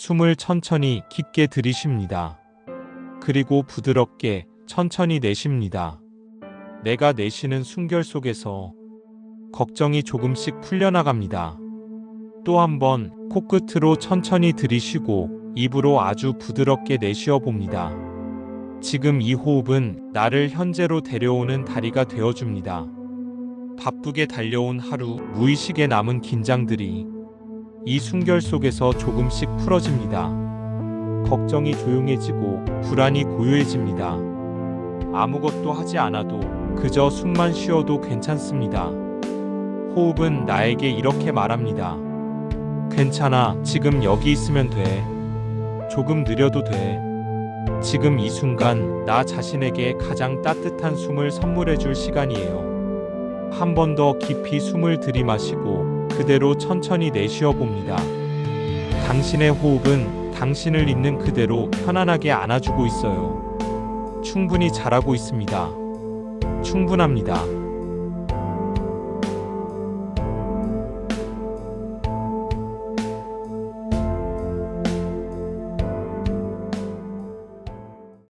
숨을 천천히 깊게 들이쉽니다. 그리고 부드럽게 천천히 내쉽니다. 내가 내쉬는 숨결 속에서 걱정이 조금씩 풀려나갑니다. 또 한 번 코끝으로 천천히 들이쉬고 입으로 아주 부드럽게 내쉬어 봅니다. 지금 이 호흡은 나를 현재로 데려오는 다리가 되어줍니다. 바쁘게 달려온 하루, 무의식에 남은 긴장들이 이 숨결 속에서 조금씩 풀어집니다. 걱정이 조용해지고 불안이 고요해집니다. 아무것도 하지 않아도 그저 숨만 쉬어도 괜찮습니다. 호흡은 나에게 이렇게 말합니다. 괜찮아, 지금 여기 있으면 돼. 조금 느려도 돼. 지금 이 순간 나 자신에게 가장 따뜻한 숨을 선물해 줄 시간이에요. 한 번 더 깊이 숨을 들이마시고 그대로 천천히 내쉬어 봅니다. 당신의 호흡은 당신을 있는 그대로 편안하게 안아주고 있어요. 충분히 잘하고 있습니다. 충분합니다.